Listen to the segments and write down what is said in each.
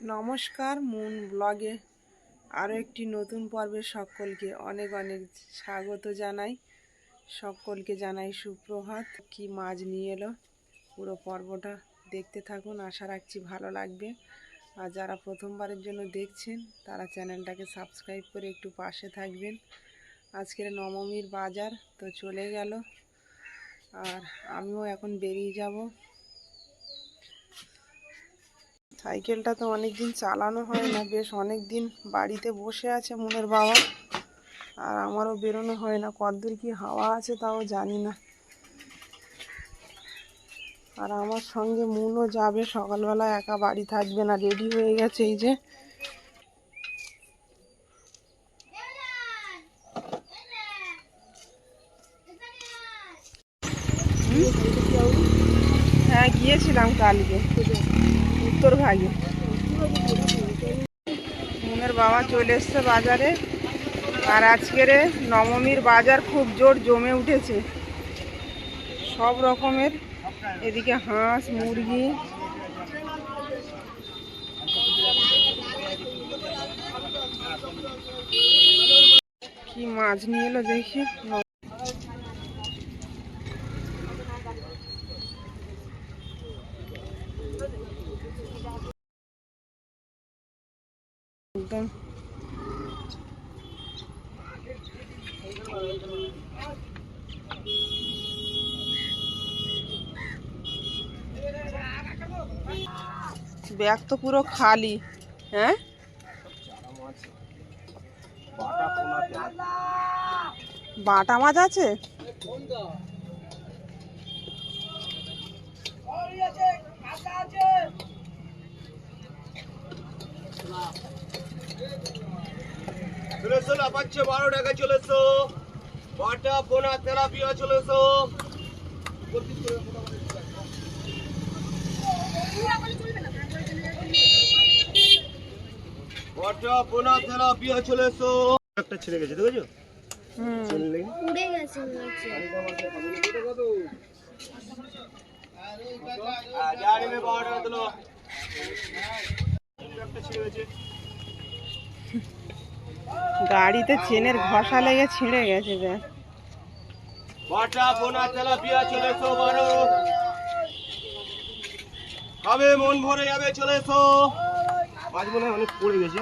নমস্কার মুন ব্লগে আরও একটি নতুন পর্বে সকলকে অনেক অনেক স্বাগত জানাই। সকলকে জানাই সুপ্রভাত। কি মাছ নিয়ে এলো? পুরো পর্বটা দেখতে থাকুন, আশা রাখছি ভালো লাগবে। আর যারা প্রথমবারের জন্য দেখছেন, তারা চ্যানেলটাকে সাবস্ক্রাইব করে একটু পাশে থাকবেন। আজকের নবমীর বাজার তো চলে গেল। আর আমিও এখন বেরিয়ে যাব। সাইকেলটা তো অনেক দিন চালানো হয় না বেশ অনেক দিন বাড়িতে বসে আছে মনের বাবা। আর আমারও বেরোনো হয় না কতদূর কি হাওয়া আছে তাও জানি না। আর আমার সঙ্গে মনও যাবে সকালবেলা একা বাড়ি থাকবে না রেডি হয়ে গেছে এই যে। হ্যাঁ গিয়েছিলাম কালকে উত্তর ভাগে মুনের বাবা চলে এসছে বাজারে। আর আজকের নবমীর বাজার খুব জোর জমে উঠেছে। সব রকমের, এদিকে হাঁস, মুরগি। কি মাছ নিয়ে এলো দেখি একদম ব্যাগ তো পুরো খালি হ্যাঁ? বাটা মাছ আছে? বারো টাকা চলেছো। বাটা, পোনা তেলাপিয়া চলেছো বাটা পোনা তেলাপিয়া চলেছো একটা ছেড়ে গেছে দেখেছ? উড়ে গেছে মনে গাড়িতে চেনের ঘষা লেগে ছিঁড়ে গেছে বাটা তেলাপিয়া বারো। খাবে মন ভরে যাবে চলেছো মাছ মনে হয় অনেক পড়ে গেছে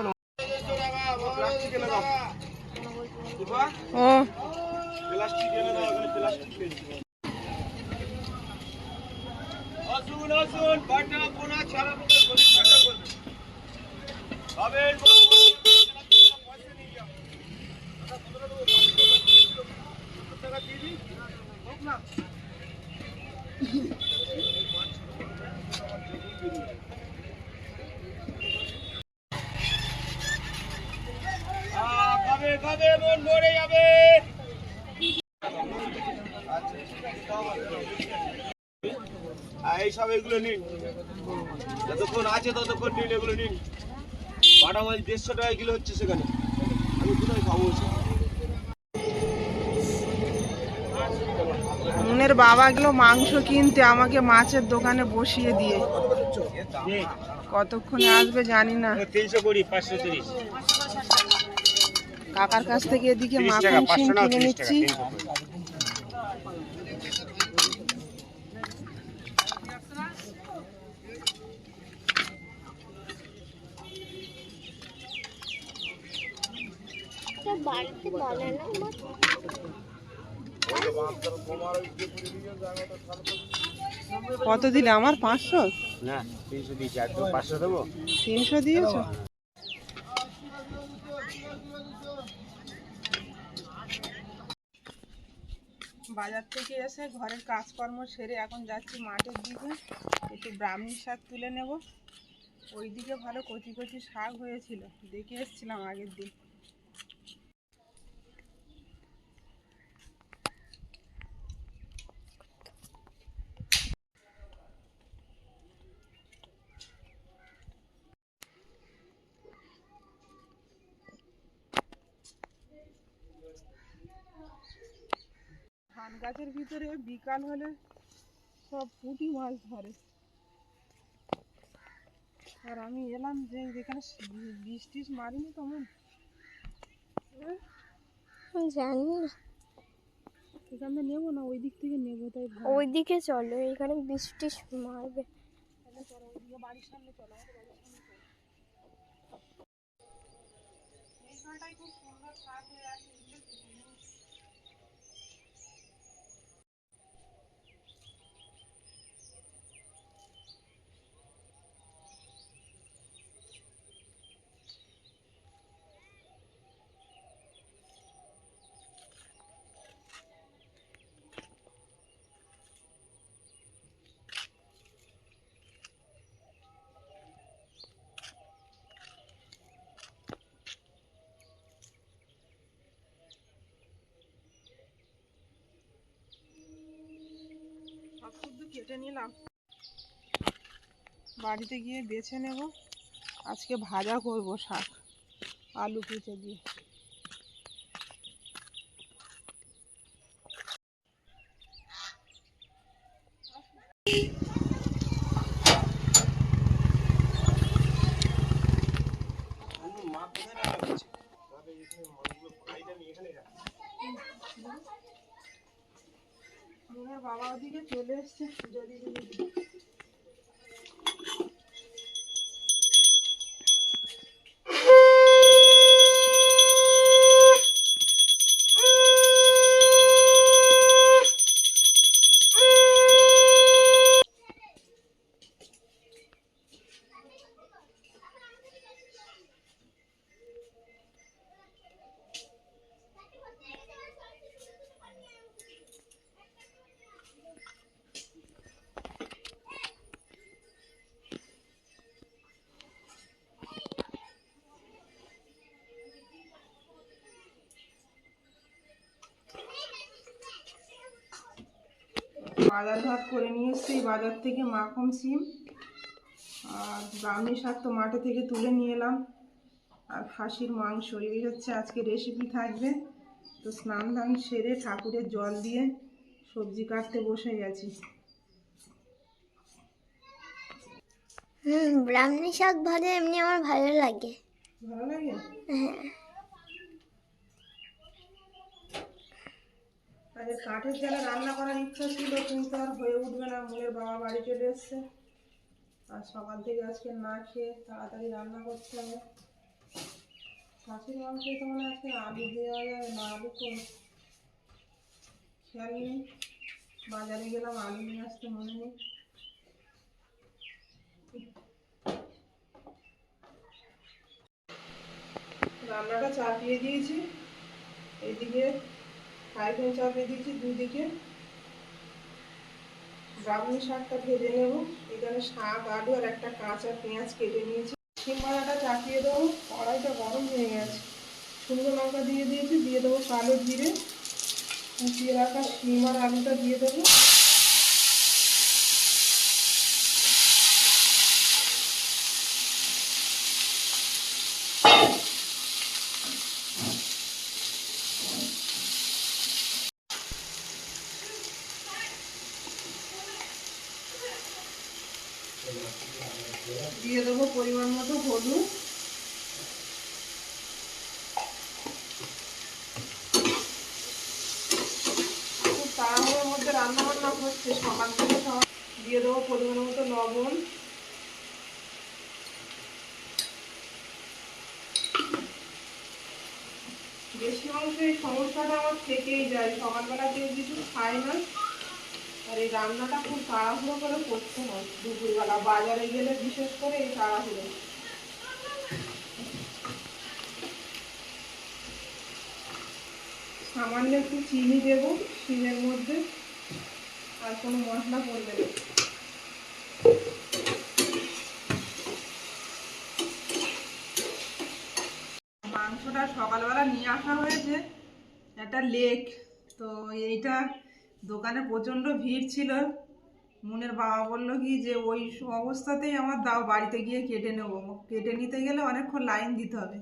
ও। প্লাস্টিক এনে দাও এখানে প্লাস্টিক নেই আসুন আসুন বাটা পোনা ছাড়া মতো শরীর ঠান্ডা করবে খাবেন মন ভরে যাবে, পয়সা নিয়ে যাও টাকা দিয়ে দিই হোক না আহ, খাবে মন ভরে যাবে। এইসব এগুলো নিন। যতক্ষণ আছে ততক্ষণ নিন এগুলো নিন। বাটা মাছ দেড়শো টাকা কিলো হচ্ছে সেখানে। আমি কোথায় ওইসব? মুনের বাবা গেল মাংস কিনতে আমাকে মাছের দোকানে বসিয়ে দিয়ে। কতক্ষণে আসবে জানি না। তিনশো কুড়ি পাঁচশো তিরিশ। কাকার কাছ থেকে এদিকে মাখন না কিনে নিচ্ছি। কত দিলে আমার? পাঁচশো? না তিনশো দিয়েছি আর তো পাঁচশো দেবো? তিনশো দিয়েছ? বাজার থেকে এসে ঘরের কাজকর্ম সেরে এখন যাচ্ছি মাঠের দিকে। একটু ব্রাহ্মী শাক তুলে নেব। ওই দিকে ভালো কচি কচি শাক হয়েছিল। দেখে এসেছিলাম আগের দিন ধান গাছের ভিতরে বিকাল হলে সব পুঁটি মাছ ধরে। আর আমি এলাম যে যেখানে বৃষ্টি মারিনি তেমন জানি না। এখান থেকে নেব না ওই দিক থেকে নেব তাই ভয়। ওইদিকে চলো এখানে বৃষ্টি মারবে। বাড়ির সামনে চলো বাড়ির সামনে কেটে নিলাম। বাড়িতে গিয়ে বেছে নেব। আজকে ভাজা করব শাক আলু কুচে দিয়ে মা কোথায় রাখা হচ্ছে তাহলে এখানে মাছগুলো ফ্রাইটা নিয়ে এখানে রাখ মোহনের বাবা ওদিকে চলে এসছে পুজো দিদি বাজার ঘাট করে নিয়ে এসছি। বাজার থেকে মাখন সিম আর ব্রাহ্মী শাক তো মাঠে থেকে তুলে নিয়ে এলাম। আর খাসির মাংস এই হচ্ছে আজকে রেসিপি থাকবে। তো স্নান ধান সেরে ঠাকুরের জল দিয়ে সবজি কাটতে বসে গেছি। হুম ব্রাহ্মী শাক ভাজা এমনি আমার ভালো লাগে। ভালো লাগে? হ্যাঁ। আজকে কাঠের জালে রান্না করার ইচ্ছা ছিল, কিন্তু আর হয়ে উঠবে না। মুলের বাবা বাড়ি চলে এসছে। আর সকাল থেকে আজকে না খেয়ে তাড়াতাড়ি রান্না করতে হবে। খাসির মাংস তো মনে আজকে আলু দেওয়া যাবে না, আলু তো খেয়াল নেই। বাজারে গেলাম, আলু নিয়ে আসতে মনে নেই। রান্নাটা চাপিয়ে দিয়েছি। এদিকে ফ্রাই প্যান চাপিয়ে দিয়েছি? দুদিকে ব্রাহ্মী শাকটা ভেজে নেব। এখানে শাক, আলু আর একটা কাঁচা পেঁয়াজ কেটে নিয়েছি। ভাজাটা চাপিয়ে দেবো। কড়াইটা গরম হয়ে গেছে। শুকনো লঙ্কা দিয়ে দিয়েছি। দিয়ে দেবো কালো জিরে। কুচিয়ে রাখা সিম আর আলুটা দিয়ে দেবো। দিয়ে দেবো পরিমাণ মতো হলুদ। হচ্ছে, সকাল থেকে দিয়ে দেবো পরিমাণ মতো লবণ। বেশি অংশ এই সমস্যাটা আমার থেকেই যায়, সকালবেলা কেউ কিছু খায় না। আর এই রান্নাটা খুব তাড়াহুড়ো করে করতে হয় দুপুরবেলা। বাজারে গেলে বিশেষ করে এই তাড়াহুড়ো। সামান্য একটু চিনি দেবো শিমের মধ্যে আর কোনো মশলা পড়বে না। মাংসটা সকালবেলা নিয়ে আসা হয়েছে, একটা লেক। তো এইটা দোকানে প্রচণ্ড ভিড় ছিল। মনের বাবা বলল কি যে, ওই অবস্থাতেই আমার দাও, বাড়িতে গিয়ে কেটে নেব। কেটে নিতে গেলে অনেকক্ষণ লাইন দিতে হবে।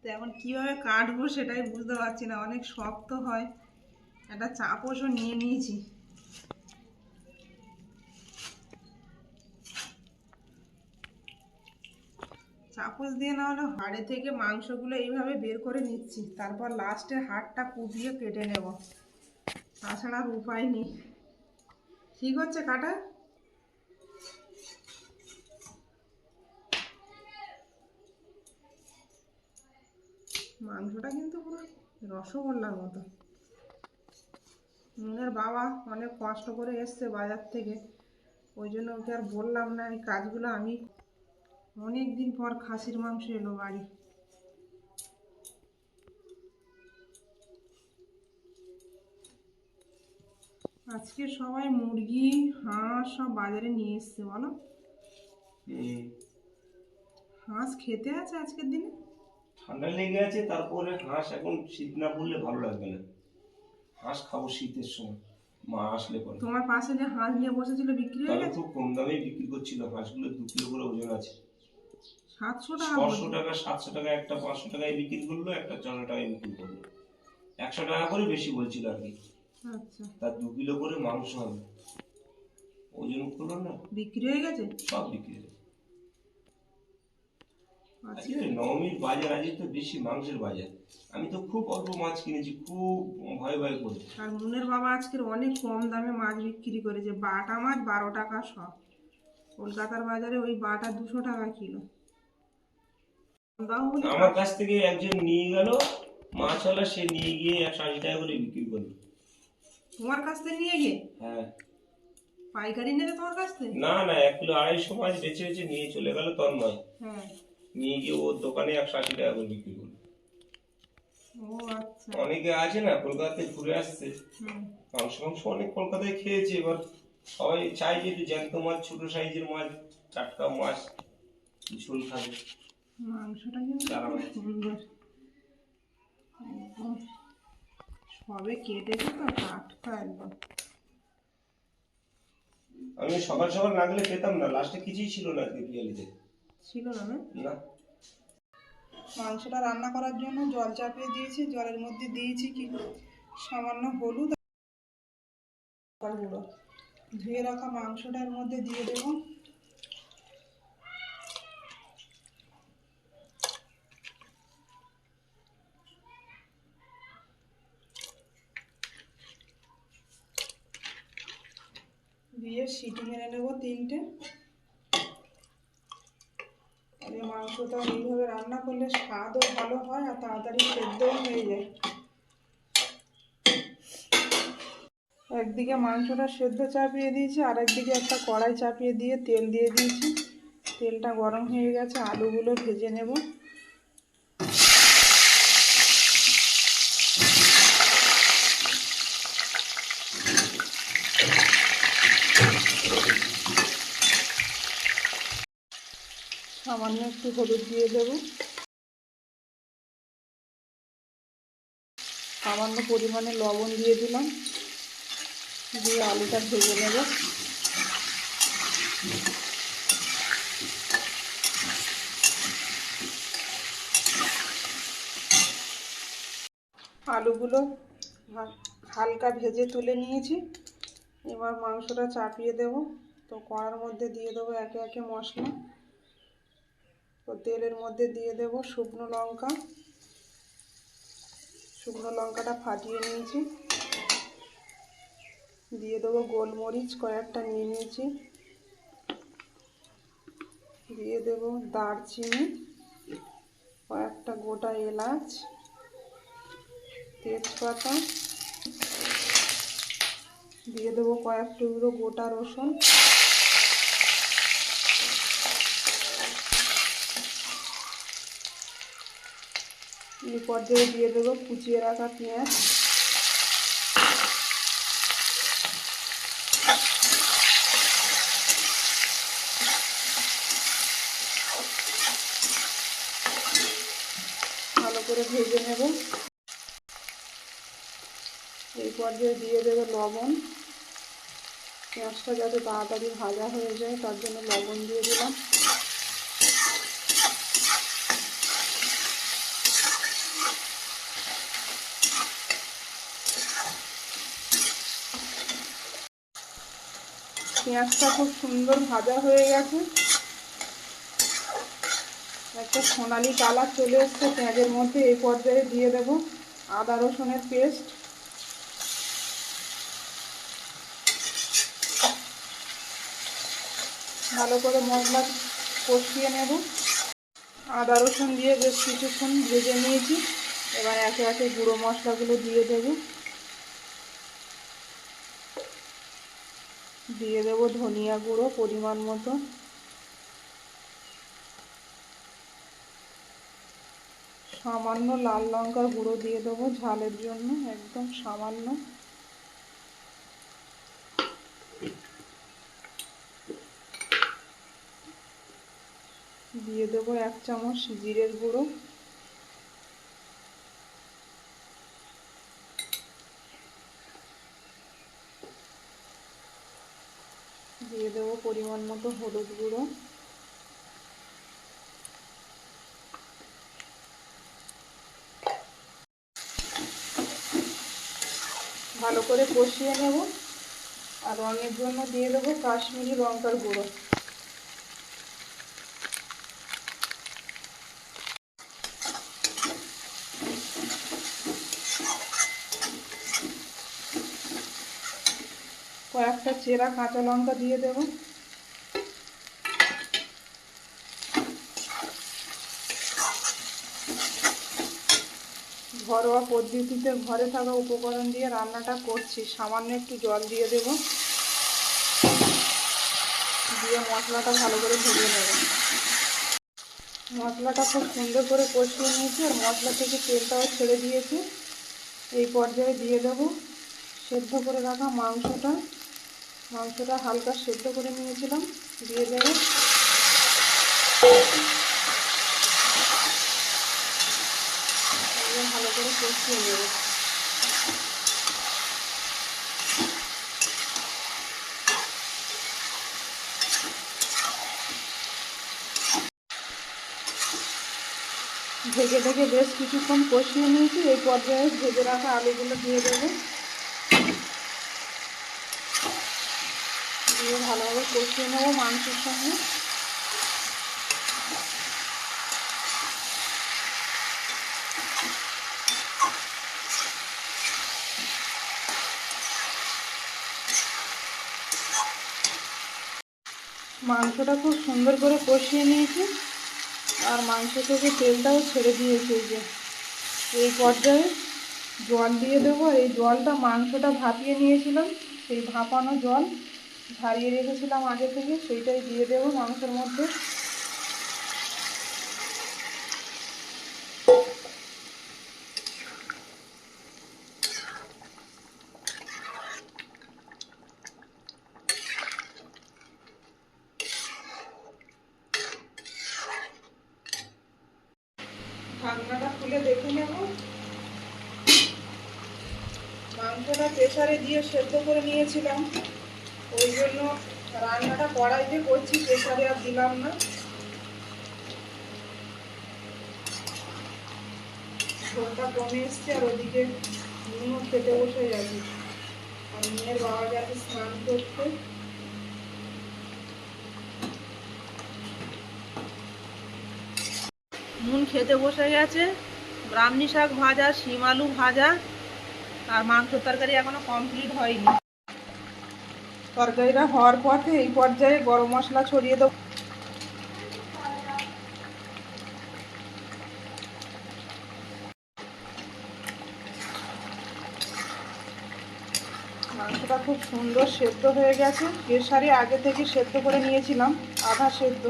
তো এখন কীভাবে কাটবো সেটাই বুঝতে পারছি না। অনেক শক্ত হয়। একটা চাপোষও নিয়ে নিয়েছি। চাপস দিয়ে না হলে হাড়ে থেকে মাংসগুলো এইভাবে বের করে নিচ্ছি। তারপর লাস্টে হাড়টা কুপিয়ে কেটে নেব। তাছাড়া আর উপায় নেই। ঠিক হচ্ছে, কাটা? মাংসটা কিন্তু পুরো রসগোল্লার মতো। মুনের বাবা অনেক কষ্ট করে এসছে বাজার থেকে। ওই জন্য ওকে আর বললাম না, এই কাজগুলো আমি অনেক দিন পর খাসির মাংস এলো বাড়ি। আজকে সবাই মুরগি হাঁস সব বাজারে নিয়ে এসছে বলো। হাঁস খেতে আছে আজকের দিনে? ঠান্ডা লেগে আছে তারপরে হাঁস এখন শীত না পড়লে ভালো লাগবে না। হাঁস খাব শীতের সময় মা আসলে পরে তোমার পাশে যে হাঁস নিয়ে বসেছিল বিক্রি হয়ে গেছে? খুব কম দামে বিক্রি করছিল হাঁসগুলো দু কিলো করে ওজন আছে। সাতশো টাকা ছশো টাকা সাতশো টাকা একটা পাঁচশো টাকায় বিক্রি করল একটা চারশো টাকায় বিক্রি করল। একশো টাকা করে বেশি বলছিল আর কি। তার দু কিলো করে মাংস হবে। ওজন করল না? বিক্রি হয়ে গেছে? সব বিক্রি হয়ে গেছে। আচ্ছা। আজকে নবমীর বাজার আজকে তো বেশি মাংসের বাজার। আমি তো খুব অল্প মাছ কিনেছি খুব ভয় ভয় করে। আর মুনের বাবা আজকের অনেক কম দামে মাছ বিক্রি করেছে। বাটা মাছ বারো টাকা সব। কলকাতার বাজারে ওই বাটা দুশো টাকা কিলো। আমার কাছ থেকে একজন নিয়ে গেল মাছওয়ালা সে নিয়ে গিয়ে একশো আশি টাকা করে বিক্রি করল। তোমার কাছ থেকে নিয়ে গিয়ে? হ্যাঁ। পাইকারি নেবে তোমার কাছ থেকে? না না এক কিলো আড়াইশো মাছ বেছে বেছে নিয়ে চলে গেল তন্ময়। হ্যাঁ। নিয়ে গিয়ে ওর দোকানে একশো আশি টাকা করে বিক্রি করল। ও আচ্ছা। অনেকে আছে না কলকাতায় ঘুরে আসছে। মাংস মাংস অনেক কলকাতায় খেয়েছে এবার সবাই চাই যে জ্যান্ত মাছ ছোট সাইজের মাছ টাটকা মাছ ঝোল খাবে। মাংসটা কিন্তু সুন্দর। সবে কেটেছে তো টাটকা একদম। আমি সকাল সকাল না গেলে পেতাম না লাস্টে কিছুই ছিল না পিয়ালিতে ছিল না না? না। মাংসটা রান্না করার জন্য জল চাপিয়ে দিয়েছি জলের মধ্যে দিয়েছি কি সামান্য হলুদ গুঁড়ো। ধুয়ে রাখা মাংসটার মধ্যে দিয়ে দেবো। দিয়ে সিটি মেরে নেব তিনটে। এই মাংসটা এইভাবে রান্না করলে স্বাদও ভালো হয় আর তাড়াতাড়ি সেদ্ধও হয়ে যায়। একদিকে মাংসটা সেদ্ধ চাপিয়ে দিয়েছি আর একদিকে একটা কড়াই চাপিয়ে দিয়ে তেল দিয়ে দিয়েছি। তেলটা গরম হয়ে গেছে, আলুগুলো ভেজে নেব। সামান্য একটু হলুদ দিয়ে দেব। সামান্য পরিমাণে লবণ দিয়ে দিলাম। দিয়ে আলুটা ভেজে নেব। আলুগুলো হালকা ভেজে তুলে নিয়েছি। এবার মাংসটা চাপিয়ে দেব। তো কড়ার মধ্যে দিয়ে দেবো একে একে মশলা। তো তেলের মধ্যে দিয়ে দেব শুকনো লঙ্কা। শুকনো লঙ্কাটা ফাটিয়ে নিয়েছি। দিয়ে দেবো গোলমরিচ, কয়েকটা নিয়ে নিয়েছি। দিয়ে দেব দারচিনি, কয়েকটা গোটা এলাচ, তেজপাতা। দিয়ে দেবো কয়েক টুকরো গোটা রসুন। এই পর্যায়ে দিয়ে দেবো কুচিয়ে রাখা পেঁয়াজ। ভালো করে ভেজে নেব। এই পর্যায়ে দিয়ে দেবে লবণ। পেঁয়াজটা যাতে তাড়াতাড়ি ভাজা হয়ে যায়, তার জন্য লবণ দিয়ে দিলাম। পেঁয়াজটা খুব সুন্দর ভাজা হয়ে গেছে। একটা সোনালি কালার চলে এসছে, পেঁয়াজের মধ্যে এই পর্যায়ে দিয়ে দেব আদা রসুনের পেস্ট। ভালো করে মশলা কষিয়ে নেব। আদা রসুন দিয়ে বেশ কিছুক্ষণ ভেজে নিয়েছি। এবার একে একে গুঁড়ো মশলাগুলো দিয়ে দেব। দিয়ে দেব ধনিয়া গুঁড়ো পরিমাণ মতো। সামান্য লাল লঙ্কার গুঁড়ো দিয়ে দেবো ঝালের জন্য, একদম সামান্য। দিয়ে দেবো এক চামচ জিরের গুঁড়ো। দিয়ে দেবো পরিমাণ মতো হলুদ গুঁড়ো। ভালো করে কষিয়ে নেব। আর রঙের জন্য দিয়ে দেবো কাশ্মীরি লঙ্কার গুঁড়ো। কয়েকটা চেরা কাঁচা লঙ্কা দিয়ে দেবো। ঘরোয়া পদ্ধতিতে ঘরে থাকা উপকরণ দিয়ে রান্নাটা করছি। সামান্য একটু জল দিয়ে দেব। দিয়ে মশলাটা ভালো করে ভেজে নেব। মশলাটা খুব সুন্দর করে কষিয়ে নিয়েছি আর মশলা থেকে তেলটাও ছেড়ে দিয়েছি। এই পর্যায়ে দিয়ে দেব। সেদ্ধ করে রাখা মাংসটা। মাংসটা হালকা সেদ্ধ করে নিয়েছিলাম, দিয়ে দেবো। ভালো করে কষিয়ে নেব। ঢেকে ঢেকে বেশ কিছুক্ষণ কষিয়ে নিয়েছি, এই পর্যায়ে ভেজে রাখা আলুগুলো দিয়ে দেবো। দিয়ে ভালোভাবে কষিয়ে নেব মাংসের সঙ্গে। মাংসটা খুব সুন্দর করে কষিয়ে নিয়েছি। আর মাংস থেকে তেলটাও ছেড়ে দিয়েছে যে। এই পর্যায়ে জল দিয়ে দেবো। এই জলটা মাংসটা ভাপিয়ে নিয়েছিলাম, সেই ভাপানো জল। ঝারিয়ে রেখেছিলাম আগে থেকে, সেইটাই দিয়ে দেবো মাংসের মধ্যে। দেখে মাংসটা প্রেসারে দিয়ে সেদ্ধ করে নিয়েছিলাম। জন্য রান্নাটা কড়াইতে করছি, প্রেসারে আর দিলাম না। ঝোলটা কমে এসছে আর ওদিকে নুনও খেতে বসে গেছে। আর মেয়ের বাবা গেছে স্নান করতে। নুন খেতে বসে গেছে। ব্রাহ্মী শাক ভাজা, শিম আলু ভাজা, আর মাংস তরকারি এখনও কমপ্লিট হয়নি। তরকারিটা হওয়ার পথে এই পর্যায়ে গরম মশলা ছড়িয়ে দেবো। মাংসটা খুব সুন্দর সেদ্ধ হয়ে গেছে। প্রেসারে আগে থেকে সেদ্ধ করে নিয়েছিলাম, আধা সেদ্ধ।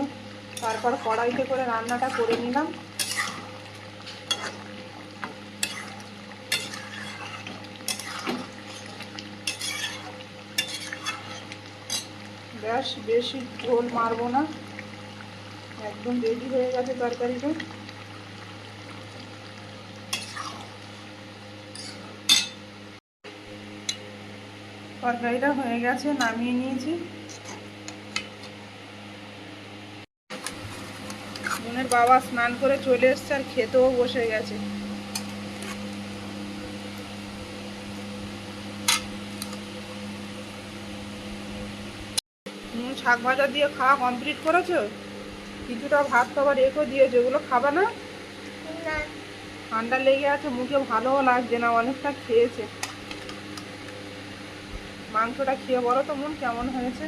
তারপর কড়াইতে করে রান্নাটা করে নিলাম। ব্যাস বেশি ঝোল মারবো না। একদম রেডি হয়ে গেছে তরকারিটা। তরকারিটা হয়ে গেছে, নামিয়ে নিয়েছি। বাবা স্নান করে চলে এসছে আর খেতেও বসে গেছে। শাক ভাজা দিয়ে খাওয়া কমপ্লিট করেছ? কিছুটা ভাত খাবার রেখো দিয়েছে ওগুলো খাবে না? না। ঠান্ডা লেগে আছে মুখে ভালোও লাগছে না অনেকটা খেয়েছে। মাংসটা খেয়ে বলো তো মন কেমন হয়েছে?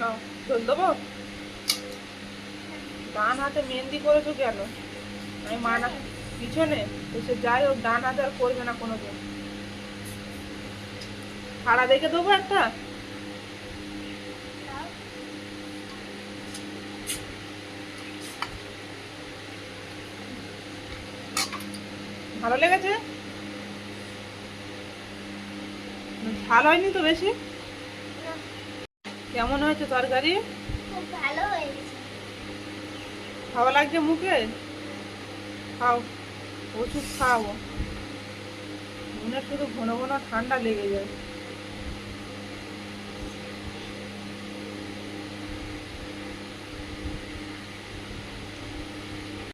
নাও জল দেবো? ডান হাতে মেহেন্দি করেছ কেন? আমি মানা পিছনে তো সে যাই হোক ডান হাতে আর করবে না কোনোদিন। ভাড়া দেখে দেবো একটা? ভালো লেগেছে? ঝাল হয়নি তো বেশি? কেমন হয়েছে তরকারি খুব ভালো হয়েছে খাওয়া লাগছে মুখে? খাও ওষুধ খাও মনে শুধু ঘন ঘন ঠান্ডা লেগে যায়।